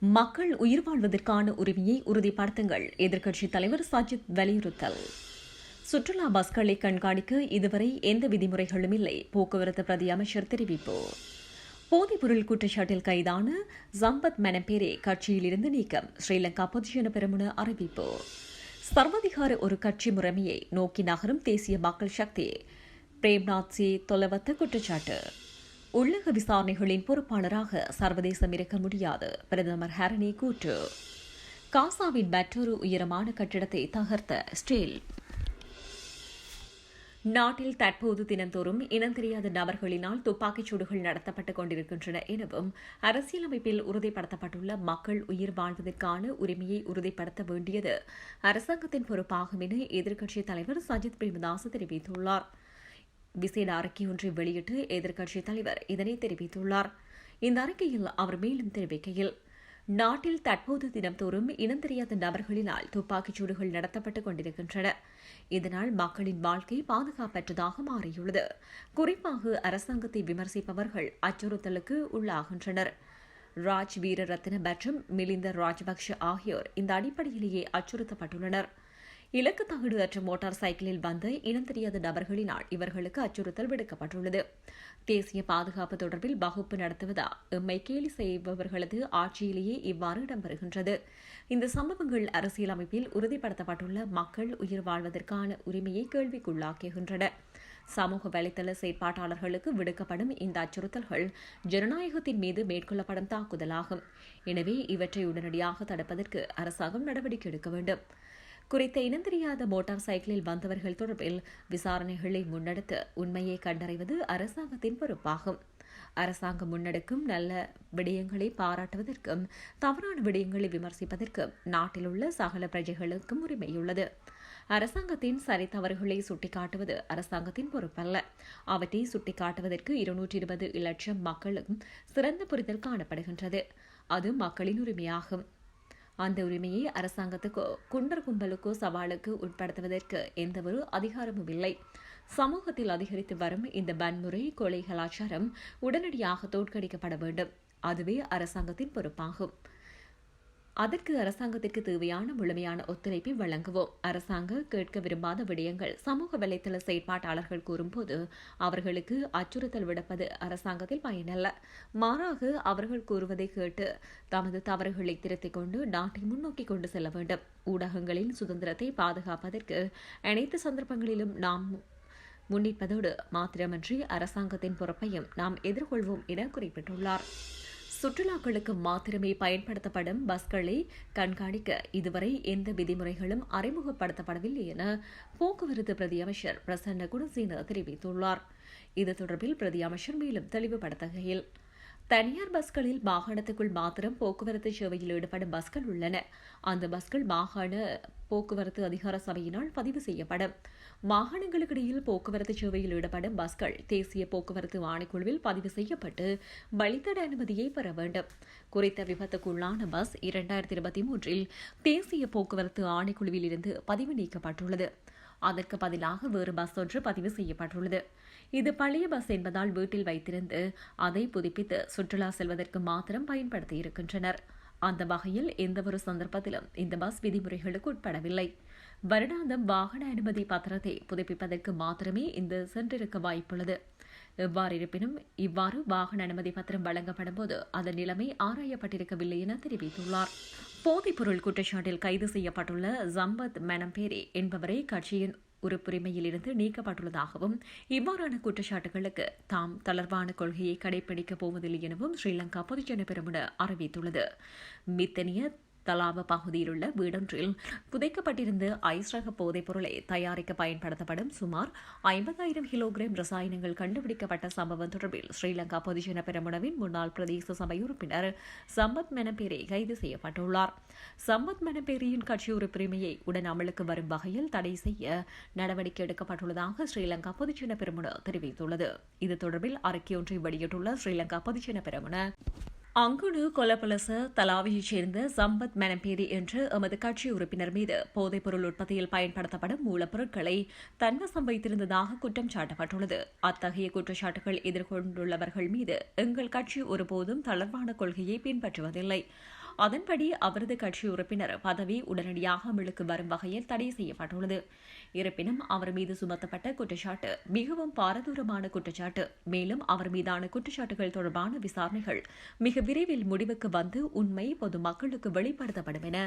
மக்கள் உயிர் வாழ்வதற்கான உரிமையை உறுதிப்படுத்துங்கள். எதிர்க்கட்சித் தலைவர் சஜித் வலியுறுத்தல். சுற்றுலா பஸ்களை கண்காணிக்க இதுவரை எந்த விதிமுறைகளும் இல்லை. போக்குவரத்து பிரதி அமைச்சர் தெரிவிப்பு. போதைப்பொருள் குற்றச்சாட்டில் கைதான சம்பத் மெனப்பேரே கட்சியிலிருந்து நீக்கம். ஸ்ரீலங்கா பொதுஜன பெருமுன அறிவிப்பு. சர்வாதிகார ஒரு கட்சி முறைமையை நோக்கி நகரும் தேசிய மக்கள் சக்தி. பிரேம்நாத் சி தொலவத்த குற்றச்சாட்டு. உள்ளக விசாரணைகளின் பொறுப்பாளராக சர்வதேசம் இருக்க முடியாது. பிரதமர் ஹரணி கூற்று காசாவின் மற்றொரு உயரமான கட்டிடத்தை தகர்த்த ஸ்டீல். நாட்டில் தற்போது தினந்தோறும் இனம் தெரியாத நபர்களினால் துப்பாக்கிச் சூடுகள் நடத்தப்பட்டுக் கொண்டிருக்கின்றன எனவும் அரசியலமைப்பில் உறுதிப்படுத்தப்பட்டுள்ள மக்கள் உயிர் வாழ்வதற்கான உரிமையை உறுதிப்படுத்த வேண்டியது அரசாங்கத்தின் பொறுப்பாகும் என எதிர்க்கட்சித் தலைவர் சஜித் பிரேமதாஸ் தெரிவித்துள்ளார். விசேட அறிக்கை ஒன்றை வெளியிட்டு எதிர்க்கட்சித் தலைவர் இதனை தெரிவித்துள்ளார். இந்த அறிக்கையில் அவர் மேலும் தெரிவிக்கையில் நாட்டில் தற்போது தினம்தோறும் இனம் தெரியாத நபர்களினால் துப்பாக்கிச் சூடுகள் நடத்தப்பட்டுக் கொண்டிருக்கின்றன. இதனால் மக்களின் வாழ்க்கை பாதுகாப்பற்றதாக மாறியுள்ளது. குறிப்பாக அரசாங்கத்தை விமர்சிப்பவர்கள் அச்சுறுத்தலுக்கு உள்ளாகின்றனர். ராஜ் வீரரத்ன மற்றும் மிலிந்த ராஜபக்ஷ ஆகியோர் இந்த அடிப்படையிலேயே அச்சுறுத்தப்பட்டுள்ளனர். இலக்கு தகடு அற்ற மோட்டார் சைக்கிளில் வந்த இனம் தெரியாத நபர்களினால் இவர்களுக்கு அச்சுறுத்தல் விடுக்கப்பட்டுள்ளது. தேசிய பாதுகாப்பு தொடர்பில் வகுப்பு நடத்துவதா எம்மை கேலி செய்பவர்களது ஆட்சியிலேயே இவ்வாறு இடம்பெறுகின்றது. இந்த சம்பவங்கள் அரசியலமைப்பில் உறுதிப்படுத்தப்பட்டுள்ள மக்கள் உயிர் வாழ்வதற்கான உரிமையை கேள்விக்குள்ளாக்குகின்றன. சமூக வலைதள செயற்பாட்டாளர்களுக்கு விடுக்கப்படும் இந்த அச்சுறுத்தல்கள் ஜனநாயகத்தின் மீது மேற்கொள்ளப்படும் தாக்குதலாகும். எனவே இவற்றை உடனடியாக தடுப்பதற்கு அரசாங்கம் நடவடிக்கை எடுக்க வேண்டும். குறித்த இனம் தெரியாத மோட்டார் சைக்கிளில் வந்தவர்கள் தொடர்பில் விசாரணைகளை முன்னெடுத்து உண்மையை கண்டறிவது அரசாங்கத்தின் பொறுப்பாகும். அரசாங்கம் முன்னெடுக்கும் நல்ல விடயங்களை பாராட்டுவதற்கும் தவறான விடயங்களை விமர்சிப்பதற்கும் நாட்டில் உள்ள சகல பிரஜைகளுக்கும் உரிமையுள்ளது. அரசாங்கத்தின் சரி தவறுகளை சுட்டிக்காட்டுவது அரசாங்கத்தின் பொறுப்பல்ல. அவற்றை சுட்டிக்காட்டுவதற்கு இருநூற்றி இருபது லட்சம் மக்களும் சிறந்த புரிதல் காணப்படுகின்றது. அது மக்களின் உரிமையாகும். அந்த உரிமையை அரசாங்கத்துக்கோ குண்டர் கும்பலுக்கோ சவாலுக்கு உட்படுத்துவதற்கு எந்தவொரு அதிகாரமும் இல்லை. சமூகத்தில் அதிகரித்து வரும் இந்த வன்முறை கொலை கலாச்சாரம் உடனடியாக தோற்கடிக்கப்பட வேண்டும். அதுவே அரசாங்கத்தின் பொறுப்பாகும். அதற்கு அரசாங்கத்திற்கு தேவையான முழுமையான ஒத்துழைப்பை வழங்குவோம். அரசாங்க கேட்க விரும்பாத விடயங்கள். சமூக வலைதள செயற்பாட்டாளர்கள் கூறும்போது அவர்களுக்கு அச்சுறுத்தல் விடுப்பது அரசாங்கத்தில் பயனல்ல. மாறாக அவர்கள் கூறுவதை கேட்டு தமது தவறுகளை திருத்திக் கொண்டு நாட்டை முன்னோக்கி கொண்டு செல்ல வேண்டும். ஊடகங்களின் சுதந்திரத்தை பாதுகாப்பதற்கு அனைத்து சந்தர்ப்பங்களிலும் நாம் முன்னிற்பதோடு மாத்திரமன்றி அரசாங்கத்தின் பொறுப்பையும் நாம் எதிர்கொள்வோம் என குறிப்பிட்டுள்ளார். சுற்றுலாக்களுக்கு மாத்திரமே பயன்படுத்தப்படும் பஸ்களை கண்காணிக்க இதுவரை எந்த விதிமுறைகளும் அறிமுகப்படுத்தப்படவில்லை என போக்குவரத்து பிரதி அமைச்சர் பிரசன்ன குணசேன தெரிவித்துள்ளார். இது தொடர்பில் பிரதி அமைச்சர் மேலும் தெளிவுபடுத்துகையில் தனியார் பஸ்களில் மாகாணத்துக்குள் மாத்திரம் போக்குவரத்து சேவையில் ஈடுபடும் பஸ்கள் உள்ளன. அந்த பஸ்கள் மாகாண போக்குவரத்து அதிகார சபையினால் பதிவு செய்யப்படும். மாகாணங்களுக்கிடையில் போக்குவரத்து சேவையில் ஈடுபடும் பஸ்கள் தேசிய போக்குவரத்து ஆணைக்குழுவில் பதிவு செய்யப்பட்டு வழித்தட அனுமதியை பெற வேண்டும். குறித்த விபத்துக்குள்ளான பஸ் இரண்டாயிரத்தி இருபத்தி மூன்றில் தேசிய போக்குவரத்து ஆணைக்குழுவில் இருந்து பதிவு நீக்கப்பட்டுள்ளது. அதற்கு பதிலாக வேறு பஸ் ஒன்று பதிவு செய்யப்பட்டுள்ளது. இது பழைய பஸ் என்பதால் வீட்டில் வைத்திருந்து அதை புதுப்பித்து சுற்றுலா செல்வதற்கு மாத்திரம் பயன்படுத்தி இருக்கின்றனர். அந்த வகையில் எந்தவொரு சந்தர்ப்பத்திலும் இந்த பஸ் விதிமுறைகளுக்கு உட்படவில்லை. வருடாந்தம் வாகன அனுமதி பத்திரத்தை புதுப்பிப்பதற்கு மாத்திரமே இந்த சென்றிருக்க வாய்ப்புள்ளது. எவ்வாறு இருப்பினும் இவ்வாறு வாகன அனுமதி பத்திரம் வழங்கப்படும் போது அதன் நிலைமை ஆராயப்பட்டிருக்கவில்லை என தெரிவித்துள்ளார். போதைப்பொருள் குற்றச்சாட்டில் கைது செய்யப்பட்டுள்ள ஜம்பத் மெனம்பேரி என்பவரை கட்சியின் உறுப்புரிமையில் இருந்து நீக்கப்பட்டுள்ளதாகவும் இவ்வாறான குற்றச்சாட்டுகளுக்கு தாம் தளர்வான கொள்கையை கடைபிடிக்கப் போவதில்லை எனவும் ஸ்ரீலங்கா பொதுஜன பெருமுன அறிவித்துள்ளது. மித்தனிய தலாவ பகுதியில் உள்ள வீடொன்றில் புதைக்கப்பட்டிருந்த ஐஸ் ரக போதைப் பொருளை தயாரிக்க பயன்படுத்தப்படும் சுமார் ஐம்பதாயிரம் கிலோகிராம் ரசாயனங்கள் கண்டுபிடிக்கப்பட்ட சம்பவம் தொடர்பில் ஸ்ரீலங்கா பொதுஜன பெருமுனவின் முன்னாள் பிரதேச சபை உறுப்பினர் சம்பத் மெனப்பேரி கைது செய்யப்பட்டுள்ளார். சம்பத் மெனப்பேரியின் கட்சி உறுப்புரிமையை உடன் அமலுக்கு வரும் வகையில் தடை செய்ய நடவடிக்கை எடுக்கப்பட்டுள்ளதாக ஸ்ரீலங்கா பொதுஜன பெருமுன தெரிவித்துள்ளது. இது தொடர்பில் அறிக்கையொன்றை வெளியிட்டுள்ள ஸ்ரீலங்கா பொதுஜன பெருமுன. அங்குடு கொலபலச தலாவியைச் சேர்ந்த சம்பத் மெனப்பேரி என்ற எமது கட்சி உறுப்பினர் மீது போதைப்பொருள் உற்பத்தியில் பயன்படுத்தப்படும் மூலப்பொருட்களை தன்வசம் வைத்திருந்ததாக குற்றம் சாட்டப்பட்டுள்ளது. அத்தகைய குற்றச்சாட்டுகள் எதிர்கொண்டுள்ளவர்கள் மீது எங்கள் கட்சி ஒருபோதும் தளர்வான கொள்கையை பின்பற்றுவதில்லை. அதன்படி அவரது கட்சி உறுப்பினர் பதவி உடனடியாக அமலுக்கு வரும் வகையில் தடை செய்யப்பட்டுள்ளது. இருப்பினும் அவர் மீது சுமத்தப்பட்ட குற்றச்சாட்டு மிகவும் பாரதூரமான குற்றச்சாட்டு. மேலும் அவர் மீதான குற்றச்சாட்டுகள் தொடர்பான விசாரணைகள் மிக விரைவில் முடிவுக்கு வந்து உண்மை பொதுமக்களுக்கு வெளிப்படுத்தப்படும் என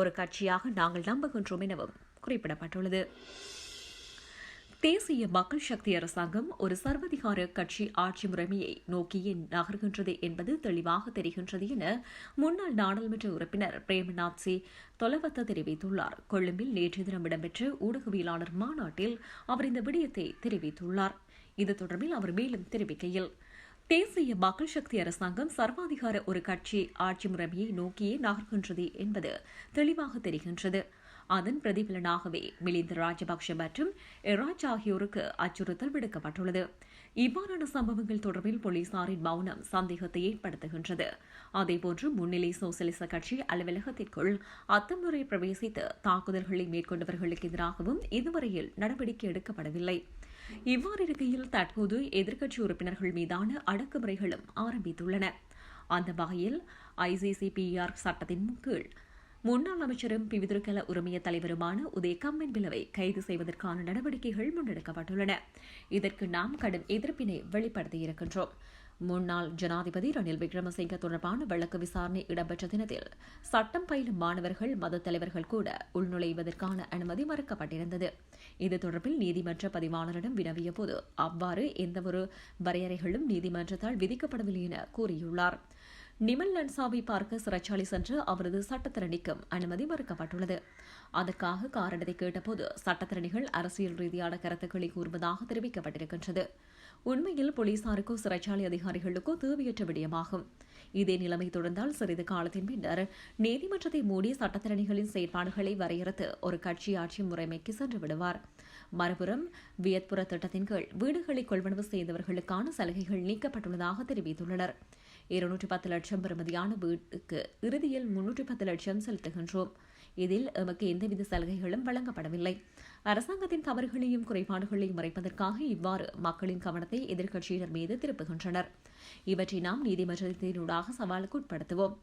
ஒரு கட்சியாக நாங்கள் நம்புகின்றோம் எனவும் குறிப்பிடப்பட்டுள்ளது. தேசிய மக்கள் சக்தி அரசாங்கம் ஒரு சர்வதிகார கட்சி ஆட்சி முறைமையை நோக்கியே நகர்கின்றது என்பது தெளிவாக தெரிகின்றது என முன்னாள் நாடாளுமன்ற உறுப்பினர் பிரேமநாத் சி தொலவத்த தெரிவித்துள்ளார். கொழும்பில் நேற்று தினம் இடம்பெற்ற ஊடகவியலாளர் மாநாட்டில் அவர் இந்த விடயத்தை தெரிவித்துள்ளார். இது தொடர்பில் அவர் மேலும் தெரிவிக்கையில் தேசிய மக்கள் சக்தி அரசாங்கம் சர்வாதிகார ஒரு கட்சி ஆட்சி முறைமையை நோக்கியே நகர்கின்றது என்பது தெளிவாக தெரிகின்றது. அதன் பிரதிபலனாகவே மிலிந்த ராஜபக்ஷ மற்றும் எராஜ் ஆகியோருக்கு அச்சுறுத்தல் விடுக்கப்பட்டுள்ளது. இவ்வாறான சம்பவங்கள் தொடர்பில் போலீசாரின் மௌனம் சந்தேகத்தை ஏற்படுத்துகின்றது. அதேபோன்று முன்னிலை சோசலிச கட்சி அலுவலகத்திற்குள் அத்துமுறை பிரவேசித்து தாக்குதல்களை மேற்கொண்டவர்களுக்கு எதிராகவும் இதுவரையில் நடவடிக்கை எடுக்கப்படவில்லை. இவ்வாறு இருக்கையில் தற்போது எதிர்க்கட்சி உறுப்பினர்கள் மீதான அடக்குமுறைகளும் ஆரம்பித்துள்ளன. அந்த வகையில் ஐசிசிபிஆர் சட்டத்தின் கீழ் முன்னாள் அமைச்சரும் பிவிதுருக்கல உரிமைய தலைவருமான உதய கம்மன் விளவை கைது செய்வதற்கான நடவடிக்கைகள் முன்னெடுக்கப்பட்டுள்ளன. இதற்கு நாம் கடும் எதிர்ப்பினை வெளிப்படுத்தியிருக்கின்றோம். முன்னாள் ஜனாதிபதி ரணில் விக்ரமசிங்க தொடர்பான வழக்கு விசாரணை இடம்பெற்ற தினத்தில் சட்டம் பயிலும் மாணவர்கள் மத தலைவர்கள் கூட உள்நுழைவதற்கான அனுமதி மறுக்கப்பட்டிருந்தது. இது தொடர்பில் நீதிமன்ற பதிவாளரிடம் வினவிய போது அவ்வாறு எந்தவொரு வரையறைகளும் நீதிமன்றத்தால் விதிக்கப்படவில்லை என கூறியுள்ளார். நிமல் லன்சாவை பார்க்க சிறைச்சாலை சென்று அவரது சட்டத்திறனிக்கும் அனுமதி மறுக்கப்பட்டுள்ளது. அதற்காக காரணத்தை கேட்டபோது சட்டத்திறணிகள் அரசியல் ரீதியான கருத்துக்களை கூறுவதாக தெரிவிக்கப்பட்டிருக்கின்றது. உண்மையில் போலீசாருக்கோ சிறைச்சாலை அதிகாரிகளுக்கோ தேவையற்ற விடயமாகும். இதே நிலைமை தொடர்ந்தால் சிறிது காலத்தின் பின்னர் நீதிமன்றத்தை மூடி சட்டத்திறனிகளின் செயற்பாடுகளை வரையறுத்து ஒரு கட்சி ஆட்சி முறைமைக்கு சென்று விடுவார். மறுபுறம் வியத்புர திட்டத்தின் கீழ் வீடுகளை கொள்வனவு செய்தவர்களுக்கான சலுகைகள் நீக்கப்பட்டுள்ளதாக தெரிவித்துள்ளனர். இருநூற்றி பத்து லட்சம் பெறுமதியான வீட்டுக்கு இறுதியில் முன்னூற்றி பத்து லட்சம் செலுத்துகின்றோம். இதில் எமக்கு எந்தவித சலுகைகளும் வழங்கப்படவில்லை. அரசாங்கத்தின் தவறுகளையும் குறைபாடுகளையும் மறைப்பதற்காக இவ்வாறு மக்களின் கவனத்தை எதிர்க்கட்சியினர் மீது திருப்புகின்றனர். இவற்றை நாம் நீதிமன்றத்தினூடாக சவாலுக்கு உட்படுத்துவோம்.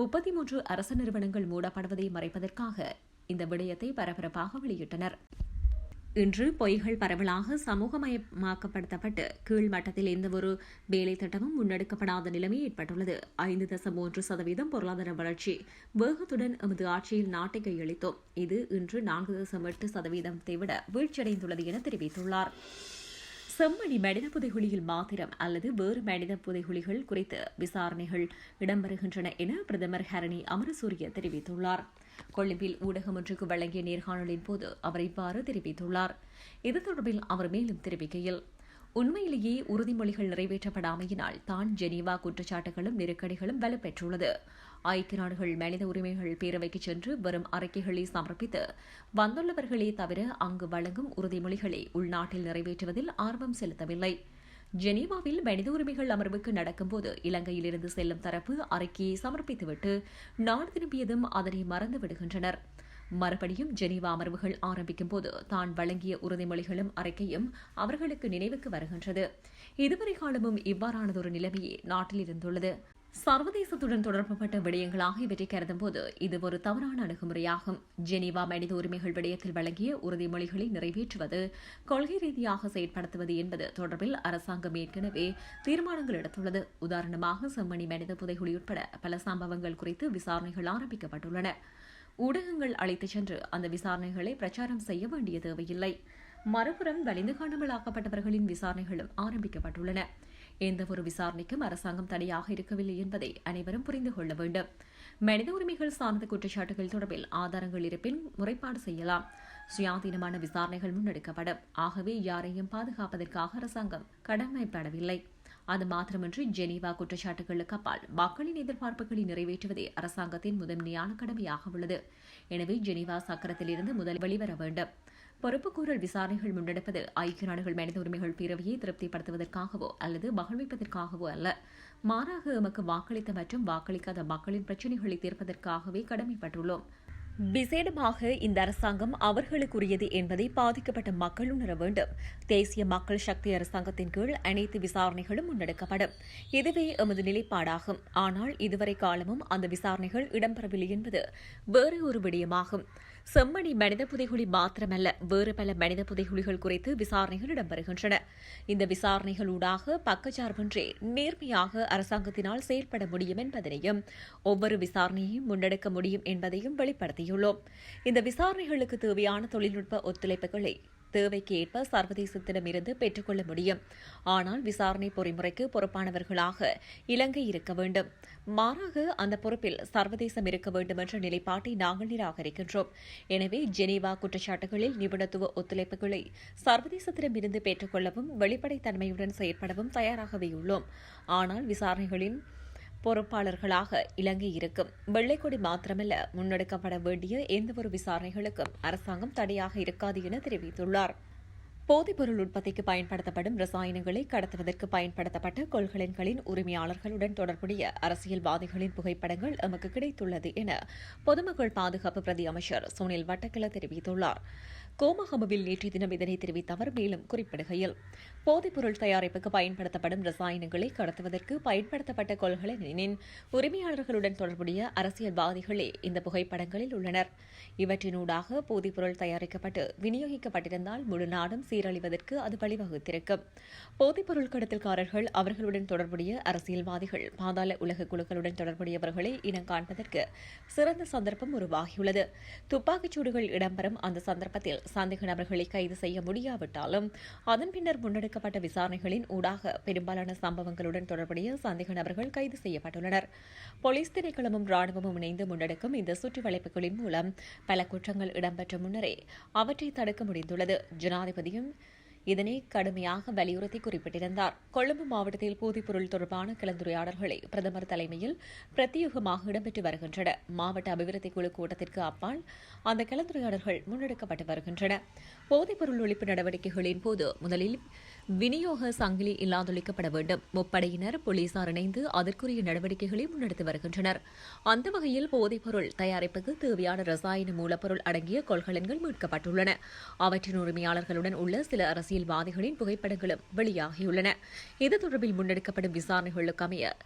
முப்பத்தி மூன்று அரசு நிறுவனங்கள் மூடப்படுவதை மறைப்பதற்காக இந்த விடயத்தை பரபரப்பாக வெளியிட்டனர். இன்று பொய்கள் பரவலாக சமூகமயமாக்கப்படுத்தப்பட்டு கீழ் மட்டத்தில் எந்தவொரு வேலை திட்டமும் முன்னெடுக்கப்படாத நிலைமை ஏற்பட்டுள்ளது. ஐந்து தசம் மூன்று சதவீதம் பொருளாதார வளர்ச்சி. வேகத்துடன் எமது ஆட்சியில் நாட்டை கையளித்தோம். இது இன்று நான்கு தசம் எட்டு சதவீதத்தை விட வீழ்ச்சியடைந்துள்ளது என தெரிவித்துள்ளார். செம்மணி மனித புதைகுழியில் மாத்திரம் அல்லது வேறு மனித புதைகுழிகள் குறித்து விசாரணைகள் இடம்பெறுகின்றன என பிரதமர் ஹரணி அமரசூரிய தெரிவித்துள்ளார். கொழும்பில் ஊடகம் ஒன்றுக்கு வழங்கிய நேர்காணலின் போது அவர் இவ்வாறு தெரிவித்துள்ளார். இது தொடர்பில் அவர் மேலும் தெரிவிக்கையில் உண்மையிலேயே உறுதிமொழிகள் நிறைவேற்றப்படாமையினால் தான் ஜெனீவா குற்றச்சாட்டுகளும் நெருக்கடிகளும் வலுப்பெற்றுள்ளது. ஐக்கிய நாடுகள் மனித உரிமைகள் பேரவைக்கு சென்று வரும் அறிக்கைகளை சமர்ப்பித்து வந்துள்ளவர்களே தவிர அங்கு வழங்கும் உறுதிமொழிகளை உள்நாட்டில் நிறைவேற்றுவதில் ஆர்வம் செலுத்தவில்லை. ஜெனீவாவில் மனித உரிமைகள் அமர்வுக்கு நடக்கும்போது இலங்கையிலிருந்து செல்லும் தரப்பு அறிக்கையை சமர்ப்பித்துவிட்டு நாடு திரும்பியதும் அதனை மறந்து விடுகின்றனர் மறுபடியும் ஜெனீவா அமர்வுகள் ஆரம்பிக்கும் போது தான் வழங்கிய உறுதிமொழிகளும் அறிக்கையும் அவர்களுக்கு நினைவுக்கு வருகின்றது. இதுவரை காலமும் இவ்வாறானதொரு நிலைமையே நாட்டில் இருந்துள்ளது சர்வதேசத்துடன் தொடர்புபட்ட விடயங்களாக இவற்றை கருதும்போது இது ஒரு தவறான அணுகுமுறையாகும். ஜெனீவா மனித உரிமைகள் விடயத்தில் வழங்கிய உறுதிமொழிகளை நிறைவேற்றுவது கொள்கை ரீதியாக செயற்படுத்துவது என்பது தொடர்பில் அரசாங்கம் ஏற்கனவே தீர்மானங்கள் எடுத்துள்ளது. உதாரணமாக செம்மணி மனித புதைகுழி உட்பட பல சம்பவங்கள் குறித்து விசாரணைகள் ஆரம்பிக்கப்பட்டுள்ளன. ஊடகங்கள் அழைத்துச் சென்று அந்த விசாரணைகளை பிரச்சாரம் செய்ய வேண்டிய தேவையில்லை. மறுபுறம் வலிந்து காணாமலாக்கப்பட்டவர்களின் விசாரணைகளும் ஆரம்பிக்கப்பட்டுள்ளன. எந்த ஒரு விசாரணைக்கும் அரசாங்கம் தடையாக இருக்கவில்லை என்பதை அனைவரும் புரிந்து கொள்ள வேண்டும். மனித உரிமைகள் சார்ந்த குற்றச்சாட்டுகள் தொடர்பில் ஆதாரங்கள் இருப்பின் முறைப்பாடு செய்யலாம். சுயாதீனமான விசாரணைகள் முன்னெடுக்கப்படும். ஆகவே யாரையும் பாதுகாப்பதற்காக அரசாங்கம் கடமைப்படவில்லை. அது மாத்திரமின்றி ஜெனீவா குற்றச்சாட்டுகளுக்கு அப்பால் மக்களின் எதிர்பார்ப்புகளை நிறைவேற்றுவதே அரசாங்கத்தின் முதன்மையான கடமையாக உள்ளது. எனவே ஜெனீவா சக்கரத்திலிருந்து முதல் வெளிவர வேண்டும். பொறுப்புக்கூறல் விசாரணைகள் முன்னெடுப்பது ஐக்கிய நாடுகள் மனித உரிமைகள் பேரவையை திருப்திப்படுத்துவதற்காகவோ அல்லது மகிழ்விப்பதற்காகவோ அல்ல. மாறாக எமக்கு வாக்களித்த மற்றும் வாக்களிக்காத மக்களின் பிரச்சினைகளை தீர்ப்பதற்காகவே கடமைப்பட்டுள்ளோம். விசேடமாக இந்த அரசாங்கம் அவர்களுக்குரியது என்பதை பாதிக்கப்பட்ட மக்கள் உணர வேண்டும். தேசிய மக்கள் சக்தி அரசாங்கத்தின் கீழ் அனைத்து விசாரணைகளும் முன்னெடுக்கப்படும். இதுவே எமது நிலைப்பாடாகும். ஆனால் இதுவரை காலமும் அந்த விசாரணைகள் இடம்பெறவில்லை என்பது வேறு ஒரு விடயமாகும். செம்மணி மனித புதைகுழி மாத்திரமல்ல வேறு பல மனித புதைகுழிகள் குறித்து விசாரணைகள் இடம்பெறுகின்றன. இந்த விசாரணைகளூடாக பக்கச்சார்பின்றி நேர்மையாக அரசாங்கத்தினால் செயல்பட முடியும் என்பதனையும் ஒவ்வொரு விசாரணையையும் முன்னெடுக்க முடியும் என்பதையும் வெளிப்படுத்தியுள்ளோம். இந்த விசாரணைகளுக்கு தேவையான தொழில்நுட்ப ஒத்துழைப்புகளை தேவைக்கு ஏற்ப சர்வதேசத்திடமிருந்து பெற்றுக்கொள்ள முடியும். ஆனால் விசாரணை பொறிமுறைக்கு பொறுப்பானவர்களாக இலங்கை இருக்க வேண்டும். மாறாக அந்த பொறுப்பில் சர்வதேசம் இருக்க வேண்டும் என்ற நிலைப்பாட்டை நாங்கள் நிராகரிக்கின்றோம். எனவே ஜெனீவா குற்றச்சாட்டுகளில் நிபுணத்துவ ஒத்துழைப்புகளை சர்வதேசத்திடமிருந்து பெற்றுக்கொள்ளவும் வெளிப்படைத்தன்மையுடன் செயற்படவும் தயாராகவே உள்ளோம். ஆனால் விசாரணைகளின் பொறுப்பாளர்களாக இலங்கை இருக்கும். வெள்ளைக்கொடி மாத்திரமல்ல முன்னெடுக்கப்பட வேண்டிய எந்தவொரு விசாரணைகளுக்கும் அரசாங்கம் தடையாக இருக்காது என தெரிவித்துள்ளார். போதைப்பொருள் உற்பத்திக்கு பயன்படுத்தப்படும் ரசாயனங்களை கடத்துவதற்கு பயன்படுத்தப்பட்ட கொள்கலன்களின் உரிமையாளர்களுடன் தொடர்புடைய அரசியல்வாதிகளின் புகைப்படங்கள் எமக்கு கிடைத்துள்ளது என பொதுமக்கள் பாதுகாப்பு பிரதி அமைச்சர் சுனில் வட்டக்கில தெரிவித்துள்ளார். கோமகமுவில் நேற்றைய தினம் இதனை தெரிவித்த அவர் மேலும் குறிப்பிடுகையில் போதைப்பொருள் தயாரிப்புக்கு பயன்படுத்தப்படும் ரசாயனங்களை கடத்துவதற்கு பயன்படுத்தப்பட்ட கொள்கலனின் உரிமையாளர்களுடன் தொடர்புடைய அரசியல்வாதிகளே இந்த புகைப்படங்களில் உள்ளனர். இவற்றினூடாக போதைப்பொருள் தயாரிக்கப்பட்டு விநியோகிக்கப்பட்டிருந்தால் முழு நாடும் சீரழிவதற்கு அது வழிவகுத்திருக்கும். போதைப்பொருள் கடத்தல்காரர்கள் அவர்களுடன் தொடர்புடைய அரசியல்வாதிகள் பாதாள உலக குழுக்களுடன் தொடர்புடையவர்களை இனம் காண்பதற்கு சிறந்த சந்தர்ப்பம் உருவாகியுள்ளது. துப்பாக்கிச் சூடுகள் இடம்பெறும் அந்த சந்தர்ப்பத்தில் சந்தேக நபர்களை கைது செய்ய முடியாவிட்டாலும் அதன் பின்னர் முன்னெடுக்கப்பட்ட விசாரணைகளின் ஊடாக பெரும்பாலான சம்பவங்களுடன் தொடர்புடைய சந்தேக நபர்கள் கைது செய்யப்பட்டுள்ளனர். போலீஸ் திணைக்களமும் ராணுவமும் இணைந்து முன்னெடுக்கும் இந்த சுற்றுவளைப்புகளின் மூலம் பல குற்றங்கள் இடம்பெற்ற முன்னரே அவற்றை தடுக்க முடிந்துள்ளது. ஜனாதிபதியும் இதனை கடுமையாக வலியுறுத்தி குறிப்பிட்டிருந்தார். கொழும்பு மாவட்டத்தில் போதைப்பொருள் தொடர்பான கலந்துரையாடல்களை பிரதமர் தலைமையில் பிரத்யேகமாக இடம்பெற்று வருகின்றன. மாவட்ட அபிவிருத்தி குழு கூட்டத்திற்கு அப்பால் அந்த கலந்துரையாடல்கள் முன்னெடுக்கப்பட்டு வருகின்றன. போதைப்பொருள் ஒழிப்பு நடவடிக்கைகளின் போது முதலில் விநியோக சங்கிலி இல்லாதொழிக்கப்பட வேண்டும். முப்படையினர் போலீசார் இணைந்து அதற்குரிய நடவடிக்கைகளை முன்னெடுத்து வருகின்றனர். அந்த வகையில் போதைப்பொருள் தயாரிப்புக்கு தேவையான ரசாயன மூலப்பொருள் அடங்கிய கொள்கலன்கள் மீட்கப்பட்டுள்ளன. அவற்றின் உரிமையாளர்களுடன் உள்ள சில அரசியல்வாதிகளின் புகைப்படங்களும் வெளியாகியுள்ளன. இது தொடர்பில் முன்னெடுக்கப்படும் விசாரணைகளுக்கு அமைய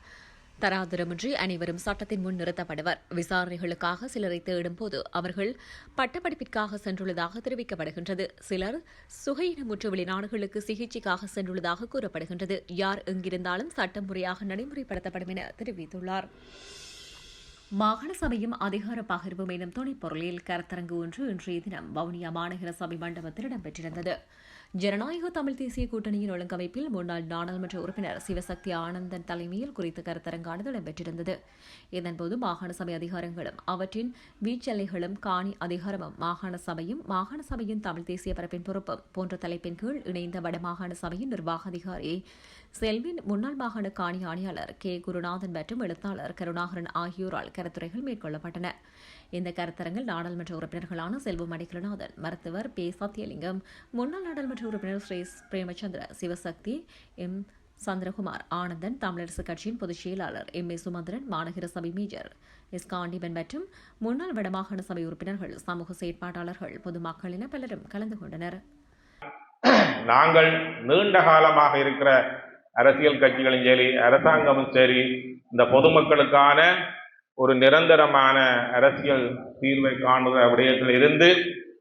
தராதரமின்றி அனைவரும் சட்டத்தின் முன் நிறுத்தப்படுவர். விசாரணைகளுக்காக சிலரை தேடும் போது அவர்கள் பட்டப்படிப்பிற்காக சென்றுள்ளதாக தெரிவிக்கப்படுகின்றது. சிலர் சுகையினமுற்ற வெளிநாடுகளுக்கு சிகிச்சைக்காக சென்றுள்ளதாக கூறப்படுகின்றது. யார் எங்கிருந்தாலும் சட்டம் முறையாக நடைமுறைப்படுத்தப்படும் என தெரிவித்துள்ளார். மாகாண சபையும் அதிகார பகிர்வும் எனும் துணைப்பொருளில் கருத்தரங்கு ஒன்று இன்றைய தினம் வவுனியா மாநகர சபை மண்டபத்தில் இடம்பெற்றிருந்தது. ஜனநாயக தமிழ் தேசிய கூட்டணியின் ஒழுங்கமைப்பில் முன்னாள் நாடாளுமன்ற உறுப்பினர் சிவசக்தி ஆனந்தன் தலைமையில் குறித்த கருத்தரங்கானது இடம்பெற்றிருந்தது. இதன்போது மாகாண சபை அதிகாரங்களும் அவற்றின் வீச்செல்லைகளும் காணி அதிகாரமும் மாகாண சபையும் மாகாண சபையின் தமிழ் தேசிய பரப்பின் பொறுப்பும் போன்ற தலைப்பின் கீழ் இணைந்த வடமாகாண சபையின் நிர்வாக அதிகாரி செல்வின் முன்னாள் மாகாண காணி ஆணையாளர் கே. குருநாதன் மற்றும் எழுத்தாளர் கருணாகரன் ஆகியோரால் கருத்துரைகள் மேற்கொள்ளப்பட்டன. இந்த கருத்தரங்கில் நாடாளுமன்ற உறுப்பினர்களான செல்வமணி அடிக்கலநாதன் மருத்துவர் பே. சத்யலிங்கம் முன்னாள் நாடாளுமன்ற உறுப்பினர் ஸ்ரீ. பிரேமச்சந்திர சிவசக்தி எம். சந்திரகுமார் ஆனந்தன் தமிழரசு கட்சியின் பொதுச் செயலாளர் எம். ஏ. சுமந்திரன் மாநகர சபை மேஜர் எஸ். காண்டிபன் மற்றும் முன்னாள் வடமாகாண சபை உறுப்பினர்கள் சமூக செயற்பாட்டாளர்கள் பொதுமக்கள் என பலரும் கலந்து கொண்டனர். நாங்கள் நீண்ட காலமாக இருக்கிற அரசியல் கட்சிகளும் சரி அரசாங்கமும் சரி இந்த பொதுமக்களுக்கான ஒரு நிரந்தரமான அரசியல் தீர்வை காணுகிற விடயத்தில் இருந்து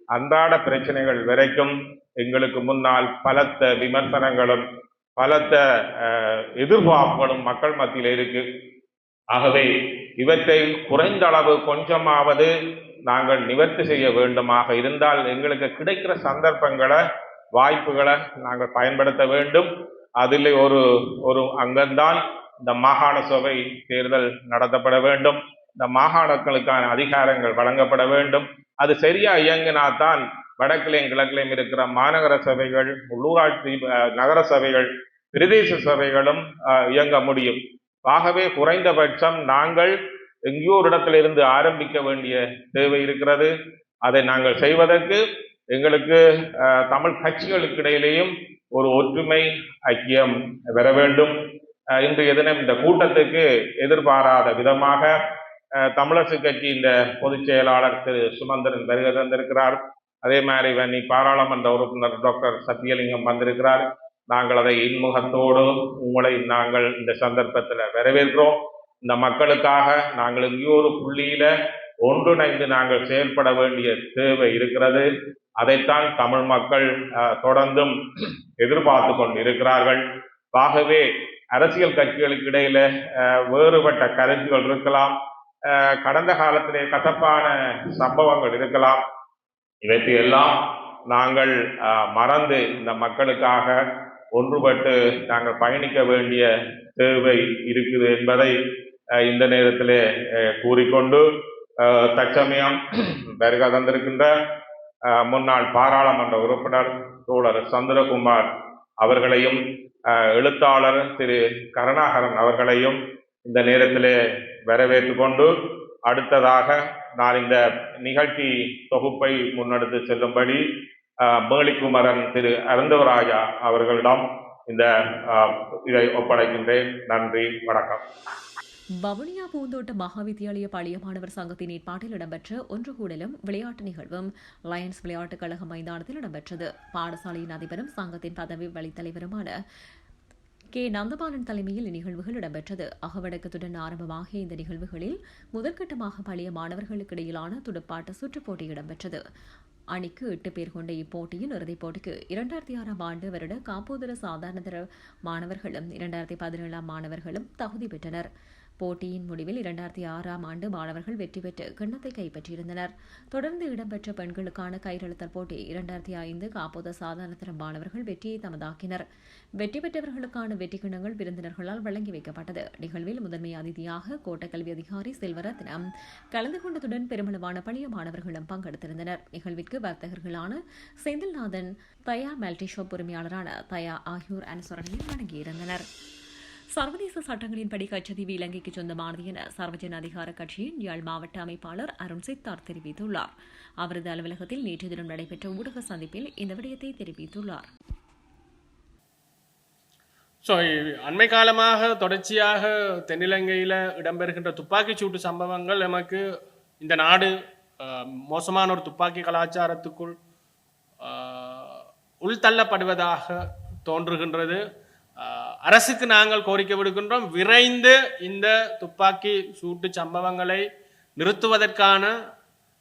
அன்றாட பிரச்சனைகள் வரைக்கும் எங்களுக்கு முன்னால் பலத்த விமர்சனங்களும் பலத்த அஹ், எதிர்பார்ப்புகளும் மக்கள் மத்தியில் இருக்கு. ஆகவே இவற்றை குறைந்த அளவு கொஞ்சமாவது நாங்கள் நிவர்த்தி செய்ய வேண்டுமாக இருந்தால் எங்களுக்கு கிடைக்கிற சந்தர்ப்பங்களை வாய்ப்புகளை நாங்கள் பயன்படுத்த வேண்டும். அதில் ஒரு ஒரு அங்கம்தான் இந்த மாகாண சபை தேர்தல் நடத்தப்பட வேண்டும். இந்த மாகாணங்களுக்கான அதிகாரங்கள் வழங்கப்பட வேண்டும். அது சரியா இயங்கினாதான் வடக்கிலையும் கிழக்கிலையும் இருக்கிற மாநகர சபைகள் உள்ளூராட்சி நகர சபைகள் பிரதேச சபைகளும் இயங்க முடியும். ஆகவே குறைந்தபட்சம் நாங்கள் எங்கேயோ ஒரு இடத்திலிருந்து ஆரம்பிக்க வேண்டிய தேவை இருக்கிறது. அதை நாங்கள் செய்வதற்கு எங்களுக்கு தமிழ் கட்சிகளுக்கு இடையிலேயும் ஒரு ஒற்றுமை ஐக்கியம் பெற வேண்டும். இன்று இன்றைய தினம் இந்த கூட்டத்துக்கு எதிர்பாராத விதமாக தமிழரசு கட்சி இந்த பொதுச் செயலாளர் திரு சுமந்திரன் வருகை தந்திருக்கிறார். அதே மாதிரி வன்னி பாராளுமன்ற உறுப்பினர் டாக்டர் சத்தியலிங்கம் வந்திருக்கிறார். நாங்கள் அதை இன்முகத்தோடு உங்களை நாங்கள் இந்த சந்தர்ப்பத்தில் வரவேற்கிறோம். இந்த மக்களுக்காக நாங்கள் இங்கேயொரு புள்ளியில ஒன்றிணைந்து நாங்கள் செயல்பட வேண்டிய தேவை இருக்கிறது. அதைத்தான் தமிழ் மக்கள் அஹ், தொடர்ந்தும் எதிர்பார்த்து கொண்டு இருக்கிறார்கள் ஆகவே அரசியல் கட்சிகளுக்கு இடையில அஹ், வேறுபட்ட கருத்துகள் இருக்கலாம். கடந்த காலத்திலே கசப்பான சம்பவங்கள் இருக்கலாம். இவற்றையெல்லாம் நாங்கள் மறந்து இந்த மக்களுக்காக ஒன்றுபட்டு நாங்கள் பயணிக்க வேண்டிய தேவை இருக்குது என்பதை இந்த நேரத்திலே கூறிக்கொண்டு தற்சமயம் வருகை தந்திருக்கின்ற முன்னாள் பாராளுமன்ற உறுப்பினர் தோழர் சந்திரகுமார் அவர்களையும் எழுத்தாளர் திரு கருணாகரன் அவர்களையும் இந்த நேரத்திலே வரவேற்று கொண்டு அடுத்ததாக நான் இந்த நிகழ்ச்சி தொகுப்பை முன்னெடுத்து செல்லும்படி மேலிக்குமரன் திரு அருந்தவராஜா அவர்களிடம் இந்த இதை ஒப்படைக்கின்றேன். நன்றி வணக்கம். வவுனியா பூந்தோட்ட மகாவித்தியாலய பழைய மாணவர் சங்கத்தின் ஏற்பாட்டில் இடம்பெற்ற ஒன்று கூடலும் விளையாட்டு நிகழ்வும் லயன்ஸ் விளையாட்டுக் கழக மைதானத்தில் இடம்பெற்றது. பாடசாலையின் அதிபரும் சங்கத்தின் பதவி வழித்தலைவருமான கே. நந்தபாலன் தலைமையில் இந்நிகழ்வுகள் இடம்பெற்றது. அகவடக்கத்துடன் ஆரம்பமாகிய இந்த நிகழ்வுகளில் முதற்கட்டமாக பழைய மாணவர்களுக்கு இடையிலான துடுப்பாட்ட சுற்றுப் போட்டி இடம்பெற்றது. அணிக்கு எட்டு பேர் கொண்ட இப்போட்டியின் இறுதிப் போட்டிக்கு இரண்டாயிரத்தி ஆறாம் ஆண்டு வருட காப்போதர சாதாரணதர மாணவர்களும் இரண்டாயிரத்தி பதினேழாம் மாணவர்களும் தகுதி பெற்றனர். போட்டியின் முடிவில் இரண்டாயிரத்தி ஆறாம் ஆண்டு மாணவர்கள் வெற்றி பெற்று கிண்ணத்தை கைப்பற்றியிருந்தனர். தொடர்ந்து இடம்பெற்ற பெண்களுக்கான கயிறெழுத்தல் போட்டி இரண்டாயிரத்தி ஐந்து காப்போத சாதாரணதர மாணவர்கள் வெற்றியை தமதாக்கினர். வெற்றி பெற்றவர்களுக்கான வெற்றி கிண்ணங்கள் விருந்தினர்களால் வழங்கி வைக்கப்பட்டது. நிகழ்வில் முதன்மை அதிதியாக கோட்ட கல்வி அதிகாரி செல்வரத்னம் கலந்து கொண்டதுடன் பெருமளவான பழைய மாணவர்களும் பங்கெடுத்திருந்தனர். நிகழ்விற்கு வர்த்தகர்களான செந்தில்நாதன் தயா மல்டி ஷாப் உரிமையாளரான தயா ஆகியோர் அனுசரணையில் வழங்கியிருந்தனர் சர்வதேச சட்டங்களின்படி கச்சதீவு இலங்கைக்கு சொந்தமானது என சர்வஜன அதிகார கட்சியின் யாழ் மாவட்ட அமைப்பாளர் அருண் சித்தார் தெரிவித்துள்ளார். அவரது அலுவலகத்தில் நேற்று தினம் நடைபெற்ற ஊடக சந்திப்பில் இந்த விடயத்தை தெரிவித்துள்ளார். ஸோ அண்மை காலமாக தொடர்ச்சியாக தென்னிலங்கையில் இடம்பெறுகின்ற துப்பாக்கிச் சூட்டு சம்பவங்கள் நமக்கு இந்த நாடு மோசமான ஒரு துப்பாக்கி கலாச்சாரத்துக்குள் உள்தள்ளப்படுவதாக தோன்றுகின்றது. அரசுக்கு நாங்கள் கோரிக்கை விடுக்கின்றோம். விரைந்து இந்த துப்பாக்கி சூட்டு சம்பவங்களை நிறுத்துவதற்கான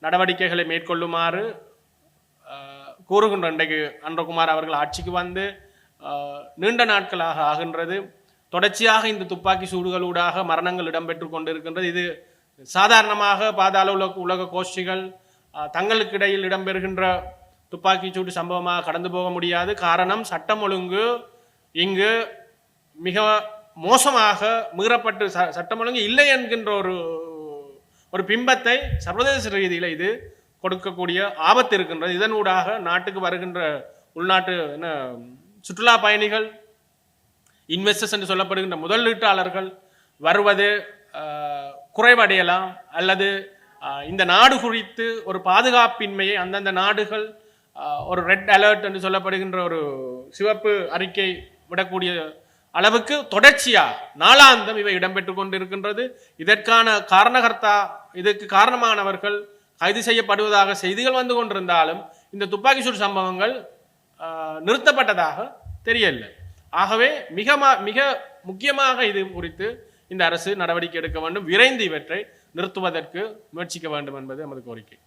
நடவடிக்கைகளை மேற்கொள்ளுமாறு ஆஹ் கூறுகின்ற இன்றைக்கு அன்றகுமார் அவர்கள் ஆட்சிக்கு வந்து நீண்ட நாட்களாக ஆகின்றது. தொடர்ச்சியாக இந்த துப்பாக்கி சூடுகளூடாக மரணங்கள் இடம்பெற்று கொண்டிருக்கின்றது. இது சாதாரணமாக பாதாள உலக உலக கோஷ்டிகள் தங்களுக்கு இடையில் இடம்பெறுகின்ற துப்பாக்கி சூடு சம்பவமாக கடந்து போக முடியாது. காரணம் சட்டம் ஒழுங்கு இங்கு மிக மோசமாக மீறப்பட்டு ச- சட்டம் ஒழுங்கு இல்லை என்கின்ற ஒரு ஒரு பிம்பத்தை சர்வதேச ரீதியில் இது கொடுக்கக்கூடிய ஆபத்து இருக்கின்றது. இதனூடாக நாட்டுக்கு வருகின்ற உள்நாட்டு என்ன சுற்றுலா பயணிகள் இன்வெஸ்டர்ஸ் என்று சொல்லப்படுகின்ற முதலீட்டாளர்கள் வருவது குறைவடையலாம். அல்லது இந்த நாடு குறித்து ஒரு பாதுகாப்பின்மையை அந்தந்த நாடுகள் ஒரு ரெட் அலர்ட் என்று சொல்லப்படுகின்ற ஒரு சிவப்பு அறிக்கை விடக்கூடிய அளவுக்கு தொடர்ச்சியா நாளாந்தம் இவை இடம்பெற்று கொண்டிருக்கின்றது. இதற்கான காரணகர்த்தா இதற்கு காரணமானவர்கள் கைது செய்யப்படுவதாக செய்திகள் வந்து கொண்டிருந்தாலும் இந்த துப்பாக்கி சூடு சம்பவங்கள் நிறுத்தப்பட்டதாக தெரியவில்லை. ஆகவே மிக மிக முக்கியமாக இது குறித்து இந்த அரசு நடவடிக்கை எடுக்க வேண்டும். விரைந்து இவற்றை நிறுத்துவதற்கு முயற்சிக்க வேண்டும் என்பது நமது கோரிக்கை.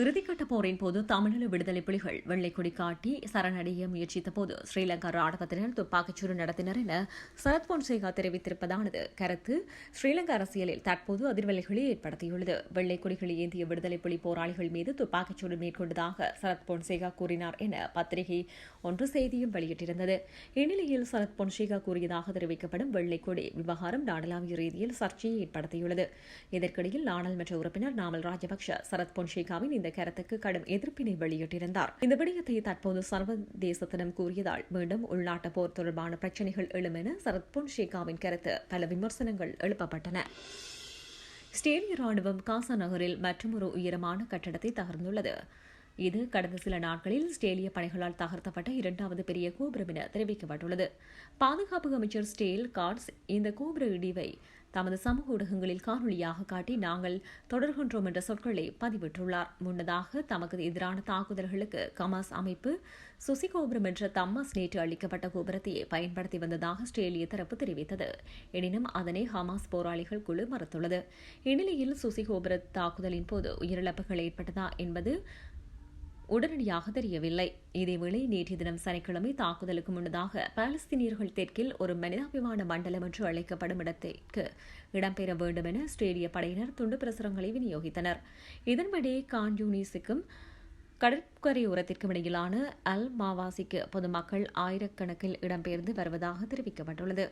இறுதிக்கட்ட போரின் போது தமிழீழ விடுதலை புலிகள் வெள்ளைக்கொடி காட்டி சரணடைய முயற்சித்த போது ஸ்ரீலங்கா ராணுவத்தினர் துப்பாக்கிச்சூடு நடத்தினர் என சரத் பொன்சேகா தெரிவித்திருப்பதானது. கருத்து ஸ்ரீலங்கா அரசியலில் தற்போது அதிர்வலைகளை ஏற்படுத்தியுள்ளது. வெள்ளைக்கொடிகளை ஏந்திய விடுதலை புலி போராளிகள் மீது துப்பாக்கிச்சூடு மேற்கொண்டதாக சரத் பொன்சேகா கூறினார் என பத்திரிகை ஒன்று செய்தியும் வெளியிட்டிருந்தது. இந்நிலையில் சரத் பொன்சேகா கூறியதாக தெரிவிக்கப்படும் வெள்ளைக்கொடி விவகாரம் நாடளாவிய ரீதியில் சர்ச்சையை ஏற்படுத்தியுள்ளது. இதற்கிடையில் நாடாளுமன்ற உறுப்பினர் நாமல் ராஜபக்ஷ சரத் பொன்சேகாவின் இந்த கருத்துக்கு கடும் எதிர்ப்பினை வெளியிட்டிருந்தார். இந்த விடயத்தை தற்போது சர்வதேசத்திடம் கூறியதால் மீண்டும் உள்நாட்டு போர் தொடர்பான பிரச்சினைகள் எழும் என சரத் பொன்சேகாவின் கருத்து. பல விமர்சனங்கள் எழுப்பப்பட்டன. ஸ்டேலிய ராணுவம் காசா நகரில் மற்றொரு உயரமான கட்டடத்தை தகர்ந்துள்ளது. இது கடந்த சில நாட்களில் ஸ்டேலிய படைகளால் தகர்த்தப்பட்ட இரண்டாவது பெரிய கோபுரம் என தெரிவிக்கப்பட்டுள்ளது. பாதுகாப்பு அமைச்சர் ஸ்டேல் கார்ட்ஸ் இந்த கோபுர இடிவை தமது சமூக ஊடகங்களில் காணொலியாக காட்டி நாங்கள் தொடர்கின்றோம் என்ற சொற்களை பதிவிட்டுள்ளார். முன்னதாக தமக்கு எதிரான தாக்குதல்களுக்கு கமாஸ் அமைப்பு சுசி கோபுரம் என்ற தம்மாஸ் நேற்று அளிக்கப்பட்ட கோபுரத்தையே பயன்படுத்தி வந்ததாக ஆஸ்திரேலிய தரப்பு தெரிவித்தது. எனினும் அதனை ஹமாஸ் போராளிகள் குழு மறுத்துள்ளது. இந்நிலையில் சுசி கோபுர தாக்குதலின் போது உயிரிழப்புகள் ஏற்பட்டதா என்பது உடனடியாக தெரியவில்லை. இதேவேளை நேற்றைய தினம் சனிக்கிழமை தாக்குதலுக்கு முன்னதாக பாலஸ்தீனியர்கள் தெற்கில் ஒரு மனிதாபிமான மண்டலம் என்று அழைக்கப்படும் இடத்திற்கு இடம்பெற வேண்டும் என ஆஸ்திரேலிய படையினர் துண்டு பிரசுரங்களை விநியோகித்தனர். இதன்படி கான் யூனிஸுக்கும் கடற்கரையோரத்திற்கும் இடையிலான அல் மாவாசிக்கு பொதுமக்கள் ஆயிரக்கணக்கில் இடம்பெயர்ந்து வருவதாக தெரிவிக்கப்பட்டுள்ளது.